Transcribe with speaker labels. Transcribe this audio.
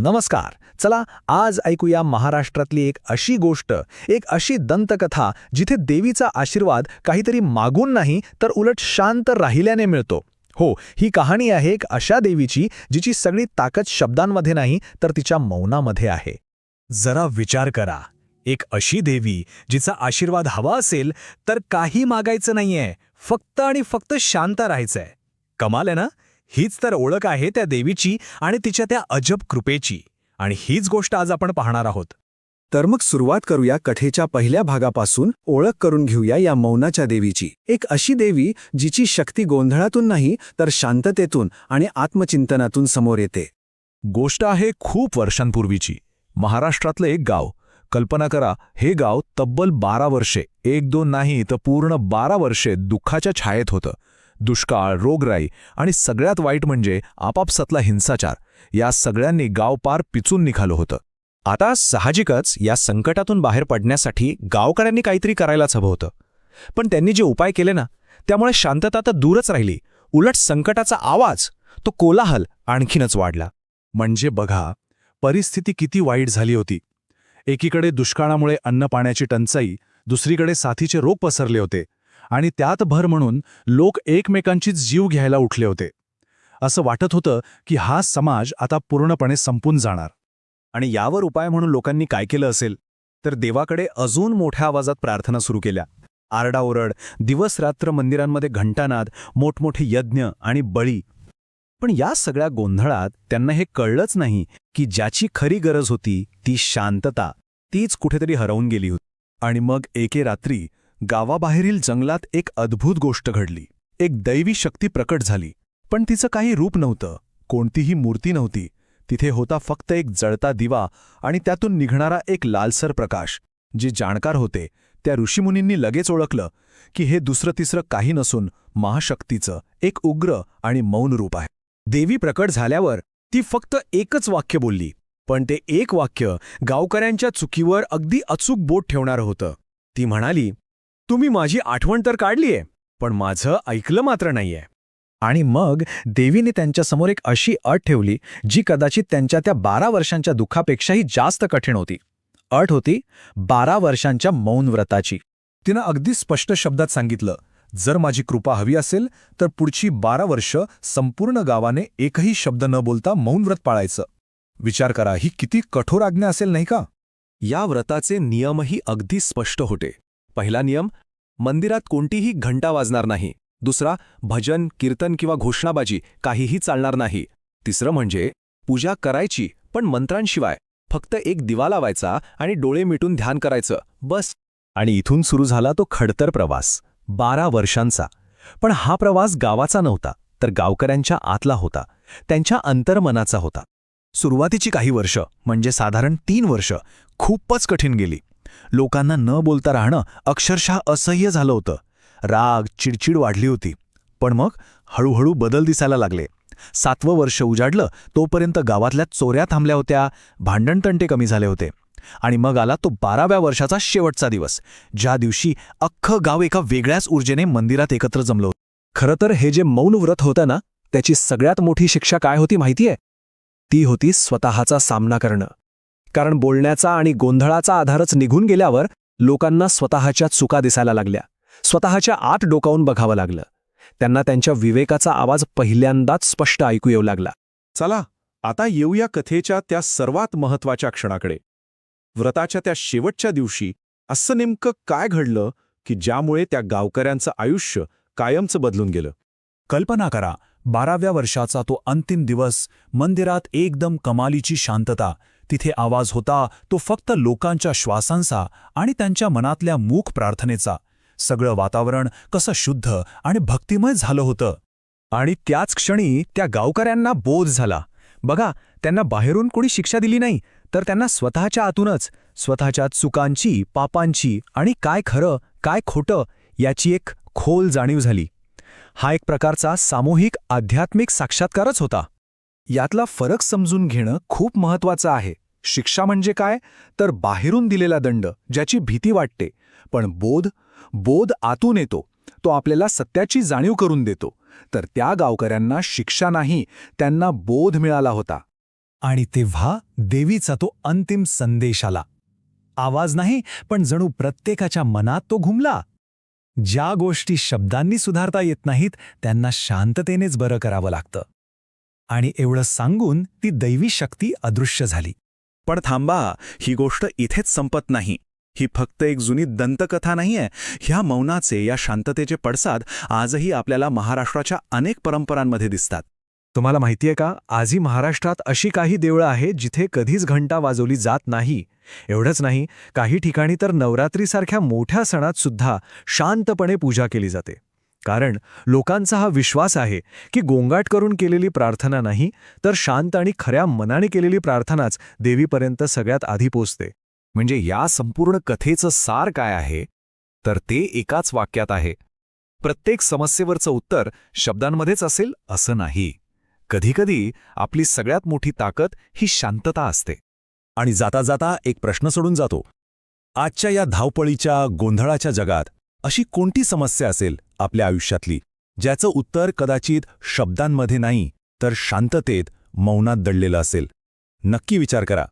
Speaker 1: नमस्कार. चला आज ऐकूया महाराष्ट्रातली एक अशी गोष्ट एक अशी दंतकथा जिथे देवीचा आशीर्वाद काहीतरी मागून नाही तर उलट शांत राहिल्याने मिळतो. हो ही कहाणी आहे एक अशा देवीची जिची सगळी ताकद शब्दांमध्ये नाही तर तिच्या मौनामध्ये आहे. जरा विचार करा. एक अशी देवी जिचा आशीर्वाद हवा असेल तर काही मागायचं नाहीये. फक्त आणि फक्त शांत राहायचंय. कमाल आहे ना? हीच तर ओळख आहे त्या देवीची आणि तिच्या त्या अजब कृपेची. आणि हीच गोष्ट आज आपण पाहणार आहोत.
Speaker 2: तर मग सुरुवात करूया कथेच्या पहिल्या भागापासून ओळख करून घेऊया या मौनाच्या देवीची. एक अशी देवी जिची शक्ती गोंधळातून नाही तर शांततेतून आणि आत्मचिंतनातून समोर येते.
Speaker 1: गोष्ट आहे खूप वर्षांपूर्वीची. महाराष्ट्रातलं एक गाव. कल्पना करा हे गाव तब्बल बारा वर्षे एक दोन नाही तर पूर्ण बारा वर्षे दुःखाच्या छायेत होतं. दुष्काळ रोगराई आणि सगळ्यात वाईट म्हणजे आपापसातला हिंसाचार. या सगळ्यांनी गाव पार पिचून निघालं होतं. आता साहजिकच या संकटातून बाहेर पडण्यासाठी गावकऱ्यांनी काहीतरी करायलाच हवं होतं. पण त्यांनी जे उपाय केले ना त्यामुळे शांतता तर दूरच राहिली. उलट संकटाचा आवाज तो कोलाहल आणखीनच वाढला. म्हणजे बघा परिस्थिती किती वाईट झाली होती. एकीकडे दुष्काळामुळे अन्न पाण्याची टंचाई दुसरीकडे साथीचे रोग पसरले होते. आणि त्यात भर म्हणून लोक एकमेकांचीच जीव घ्यायला उठले होते. असं वाटत होतं की हा समाज आता पूर्णपणे संपून जाणार. आणि यावर उपाय म्हणून लोकांनी काय केलं असेल? तर देवाकडे अजून मोठ्या आवाजात प्रार्थना सुरू केल्या. आरडाओरड दिवसरात्र मंदिरांमध्ये घंटानाद मोठमोठे यज्ञ आणि बळी. पण या सगळ्या गोंधळात त्यांना हे कळलंच नाही की ज्याची खरी गरज होती ती शांतता तीच कुठेतरी हरवून गेली होती. आणि मग एके रात्री गावाबाहेरील जंगलात एक अद्भुत गोष्ट घडली. एक दैवी शक्ती प्रकट झाली पण तिचं काही रूप नव्हतं. कोणतीही मूर्ती नव्हती. तिथे होता फक्त एक जळता दिवा आणि त्यातून निघणारा एक लालसर प्रकाश जे जाणकार होते. त्या ऋषीमुनींनी लगेच ओळखलं की हे दुसरं तिसरं काही नसून महाशक्तीचं एक उग्र आणि मौन रूप आहे. देवी प्रकट झाल्यावर ती फक्त एकच वाक्य बोलली पण ते एक वाक्य गावकऱ्यांच्या चुकीवर अगदी अचूक बोट ठेवणारं होतं. ती म्हणाली तुम्ही माझी आठवण तर काढलीये पण माझं ऐकलं मात्र नाहीये. आणि मग देवीने त्यांच्यासमोर एक अशी अट ठेवली जी कदाचित त्यांच्या त्या बारा वर्षांच्या दुःखापेक्षाही जास्त कठीण होती. अट होती बारा वर्षांच्या मौन व्रताची. तिनं अगदी स्पष्ट शब्दात सांगितलं जर माझी कृपा हवी असेल तर पुढची बारा वर्ष संपूर्ण गावाने एकही शब्द न बोलता मौन व्रत पाळायचं. विचार करा ही किती कठोर आज्ञा असेल नाही का? या व्रताचे नियमही अगदी स्पष्ट होते. पहिला नियम मंदिरात कोणतीही घंटा वाजणार नाही. दुसरा भजन कीर्तन किंवा घोषणाबाजी काहीही चालणार नाही. तिसरं म्हणजे पूजा करायची पण मंत्रांशिवाय. फक्त एक दिवा लावायचा आणि डोळे मिटून ध्यान करायचं बस. आणि इथून सुरू झाला तो खडतर प्रवास बारा वर्षांचा. पण हा प्रवास गावाचा नव्हता तर गावकऱ्यांच्या आतला होता. त्यांच्या अंतर्मनाचा होता. सुरुवातीची काही वर्ष म्हणजे साधारण तीन वर्ष खूपच कठीण गेली. लोकांना न बोलता राहणं अक्षरशः असह्य झालं होतं. राग चिडचिड वाढली होती. पण मग हळूहळू बदल दिसायला लागले. सातवं वर्ष उजाडलं तोपर्यंत गावातल्या चोऱ्या थांबल्या होत्या भांडणतंटे कमी झाले होते. आणि मग आला तो बाराव्या वर्षाचा शेवटचा दिवस. ज्या दिवशी अख्खं गाव एका वेगळ्याच ऊर्जेने मंदिरात एकत्र जमलं होतं. खरं तर हे जे मौन व्रत होतं ना त्याची सगळ्यात मोठी शिक्षा काय होती माहितीये? ती होती स्वतःचा सामना करणं. कारण बोलण्याचा आणि गोंधळाचा आधारच निघून गेल्यावर लोकांना स्वतःच्या चुका दिसायला लागल्या. स्वतःच्या आत डोकावून बघावं लागलं. त्यांना त्यांच्या विवेकाचा आवाज पहिल्यांदाच स्पष्ट ऐकू येऊ लागला.
Speaker 3: चला आता येऊया कथेच्या त्या सर्वात महत्त्वाच्या क्षणाकडे. व्रताच्या त्या शेवटच्या दिवशी असं नेमकं काय घडलं की ज्यामुळे त्या गावकऱ्यांचं आयुष्य कायमचं बदलून गेलं?
Speaker 1: कल्पना करा बाराव्या वर्षाचा तो अंतिम दिवस मंदिरात एकदम कमालीची शांतता तिथे आवाज होता तो फक्त लोकांच्या श्वासांचा आणि त्यांच्या मनातल्या मूक प्रार्थनेचा. सगळं वातावरण कसं शुद्ध आणि भक्तिमय झालं होतं. आणि त्याच क्षणी त्या गावकऱ्यांना बोध झाला. बघा त्यांना बाहेरून कोणी शिक्षा दिली नाही तर त्यांना स्वतःच्या आतूनच स्वतःच्या चुकांची पापांची आणि काय खरं काय खोटं याची एक खोल जाणीव झाली. हा एक प्रकारचा सामूहिक आध्यात्मिक साक्षात्कारच होता. यातला फरक समजून घेणं खूप महत्वाचं आहे. शिक्षा म्हणजे काय? तर बाहेरून दिलेला दंड ज्याची भीती वाटते पण बोध बोध आतून येतो तो आपल्याला सत्याची जाणीव करून देतो. तर त्या गावकऱ्यांना शिक्षा नाही त्यांना बोध मिळाला होता.
Speaker 2: आणि तेव्हा देवीचा तो अंतिम संदेश आला. आवाज नाही पण जणू प्रत्येकाच्या मनात तो घुमला. ज्या गोष्टी शब्दांनी सुधारता येत नाहीत त्यांना शांततेनेच बरं करावं लागतं. आणि एवढं सांगून ती दैवी शक्ती अदृश्य झाली.
Speaker 3: पण थांबा ही गोष्ट इथेच संपत नाही. ही फक्त एक जुनी दंतकथा नाहीये. ह्या मौनाचे या शांततेचे पडसाद आजही आपल्याला महाराष्ट्राच्या अनेक परंपरांमध्ये दिसतात.
Speaker 2: तुम्हाला माहितीये का आजही महाराष्ट्रात अशी काही देवळं आहेत जिथे कधीच घंटा वाजवली जात नाही. एवढंच नाही काही ठिकाणी तर नवरात्रीसारख्या मोठ्या सणात सुद्धा शांतपणे पूजा केली जाते. कारण लोकांचा हा विश्वास आहे की गोंगाट करून केलेली प्रार्थना नाही तर शांत आणि खऱ्या मनाने केलेली प्रार्थनाच देवीपर्यंत सगळ्यात आधी पोचते.
Speaker 1: म्हणजे या संपूर्ण कथेचं सार काय आहे? तर ते एकाच वाक्यात आहे. प्रत्येक समस्येवरचं उत्तर शब्दांमध्येच असेल असं नाही. कधीकधी आपली सगळ्यात मोठी ताकद ही शांतता असते.
Speaker 3: आणि जाता जाता एक प्रश्न सोडून जातो. आजच्या या धावपळीच्या गोंधळाच्या जगात अशी कोणती समस्या असेल आपल्या आयुष्यातली ज्याचं उत्तर कदाचित शब्दांमध्ये नाही तर शांततेत मौनात दडलेलं असेल? नक्की विचार करा.